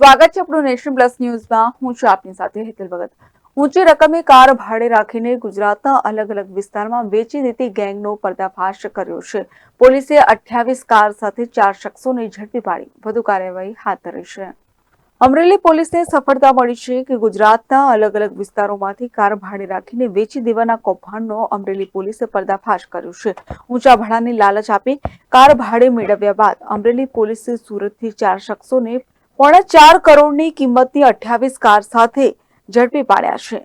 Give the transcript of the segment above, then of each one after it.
સ્વાગત છે આપણું નેશન પ્લસ ન્યૂઝમાં. હું છું આપની સાથે હેતલ ભગત. ઊંચી રકમે કાર ભાડે રાખીને ગુજરાતના અલગ અલગ વિસ્તારમાં વેચી દેતી ગેંગનો પર્દાફાશ કર્યો છે. પોલીસે અઠ્યાવીસ કાર સાથે ચાર શખ્સોને ઝડપી પાડી. વધુ કાર્યવાહી હાથ ધરી છે. અમરેલી પોલીસને સફળતા મળી છે કે ગુજરાતના અલગ અલગ વિસ્તારોમાંથી કાર ભાડે રાખીને વેચી દેવાના કૌભાંડનો અમરેલી પોલીસે પર્દાફાશ કર્યો છે. ઊંચા ભાડાની લાલચ આપી કાર ભાડે મેળવ્યા બાદ અમરેલી પોલીસે સુરતથી ચાર શખ્સોને પોણા ચાર કરોડની કિંમતની અઠ્યાવીસ કાર સાથે ઝડપી પાડ્યા છે.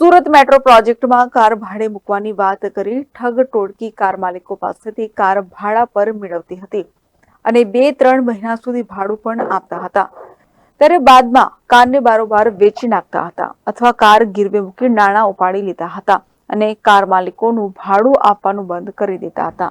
સુરત મેટ્રો પ્રોજેક્ટમાં કાર ભાડે મૂકવાની વાત કરી ઠગ ટોળકી કાર માલિકો પાસેથી કાર ભાડા પર મેળવતી હતી અને બે ત્રણ મહિના સુધી ભાડું પણ આપતા હતા. ત્યારે બાદમાં કારને બારોબાર વેચી નાખતા હતા અથવા કાર ગીરવે મૂકી નાણાં ઉપાડી લીધા હતા અને કાર માલિકોનું ભાડું આપવાનું બંધ કરી દેતા હતા.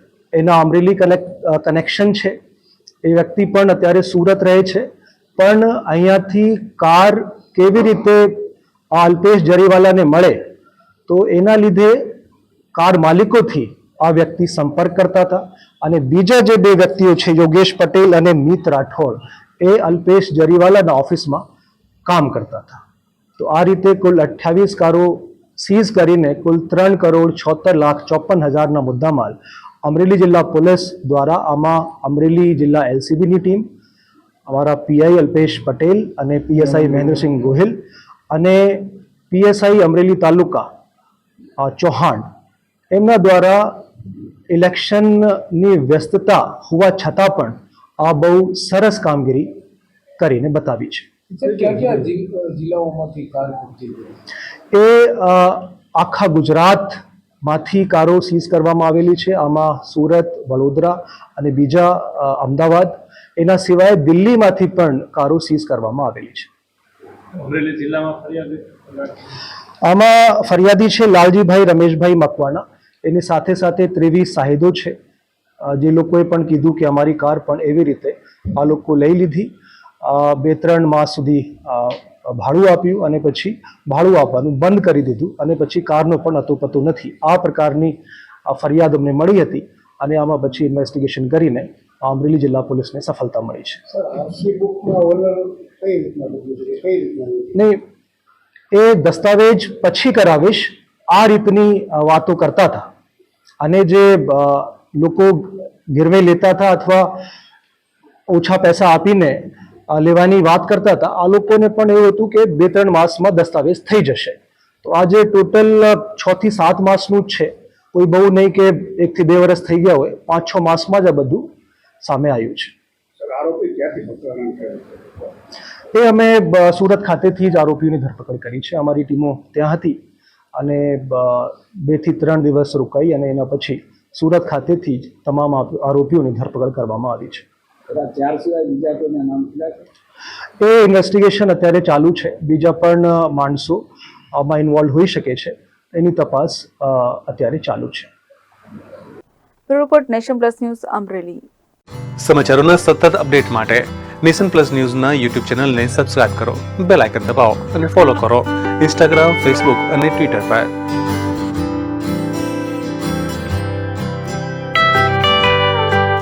એના અમરેલી કનેક્ટ કનેક્શન છે. એ વ્યક્તિ પણ અત્યારે સુરત રહે છે. પણ અહીંયાથી કાર કેવી રીતે આ અલ્પેશ જરીવાલાને મળે, તો એના લીધે કાર માલિકોથી આ વ્યક્તિ સંપર્ક કરતા હતા. અને બીજા જે બે વ્યક્તિઓ છે, યોગેશ પટેલ અને મિત રાઠોડ, એ અલ્પેશ જરીવાલાના ઓફિસમાં કામ કરતા હતા. તો આ રીતે કુલ અઠ્યાવીસ કારો સીઝ કરીને કુલ ત્રણ કરોડ છોતેર લાખ ચોપન હજારના મુદ્દામાલ અમરેલી જિલ્લા પોલીસ દ્વારા આમાં અમરેલી જિલ્લા એલસીબીની ટીમ અમારા પીઆઈ અલ્પેશ પટેલ અને પીએસઆઈ મહેન્દ્રસિંહ ગોહિલ અને પીએસઆઈ અમરેલી તાલુકા ચૌહાણ એમના દ્વારા ઇલેક્શનની વ્યસ્તતા હોવા છતાં પણ આ બહુ સરસ કામગીરી કરીને બતાવી છે. એ આખા આખા ગુજરાતમાંથી કારો સીઝ કરવામાં આવેલી છે. આમાં સુરત વડોદરા અને બીજા અમદાવાદ એના સિવાય દિલ્હીમાંથી પણ કારો સીઝ કરવામાં આવેલી છે. અમરેલી જિલ્લામાં ફરિયાદ આમાં ફરિયાદી છે લાલજીભાઈ રમેશભાઈ મકવાણા. એની સાથે સાથે ત્રેવીસ સાહેદો છે. જે લોકોએ પણ કીધું કે અમારી કાર પણ એવી રીતે આ લોકો લઈ લીધી. બે ત્રણ માસ સુધી ભાડું આપ્યું અને પછી ભાડું આપવાનું બંધ કરી દીધું અને પછી કારનો પણ અતોપતો નથી. આ પ્રકારની ફરિયાદ અમને મળી હતી અને આમાં પછી ઇન્વેસ્ટિગેશન કરીને અમરેલી જિલ્લા પોલીસને સફળતા મળી છે. નહીં એ દસ્તાવેજ પછી કરાવીશ. આ રીતની વાતો કરતા હતા. અને જે લોકો ગીરવે લેતા હતા અથવા ઓછા પૈસા આપીને લેવાની વાત કરતા હતા આ લોકોને પણ એવું હતું કે બે ત્રણ માસમાં દસ્તાવેજ થઈ જશે. તો આ જે ટોટલ છ થી સાત માસનું જ છે. કોઈ બહુ નહીં કે એકથી બે વર્ષ થઈ ગયા હોય પાંચ છ માસમાં જ આ બધું સામે આવ્યું છે. એ અમે સુરત ખાતેથી જ આરોપીઓની ધરપકડ કરી છે. અમારી ટીમો ત્યાં હતી અને બેથી ત્રણ દિવસ રોકાઈ અને એના પછી સુરત ખાતેથી જ તમામ આરોપીઓની ધરપકડ કરવામાં આવી છે. ચાર સિવાય બીજા કોઈના નામ ખુલ્યા એ ઇન્વેસ્ટિગેશન અત્યારે ચાલુ છે. બીજા પણ માણસો આમાં ઇન્વોલ્વ હોઈ શકે છે. એની તપાસ અ, અત્યારે ચાલુ છે. Report nation plus news Amreli. સમાચારોના સતત અપડેટ માટે નેશન પ્લસ ન્યૂઝના યુટ્યુબ ચેનલને સબસ્ક્રાઇબ કરો બેલ આઇકન દબાવો અને ફોલો કરો. ઇન્સ્ટાગ્રામ ફેસબુક અને ટ્વિટર પર.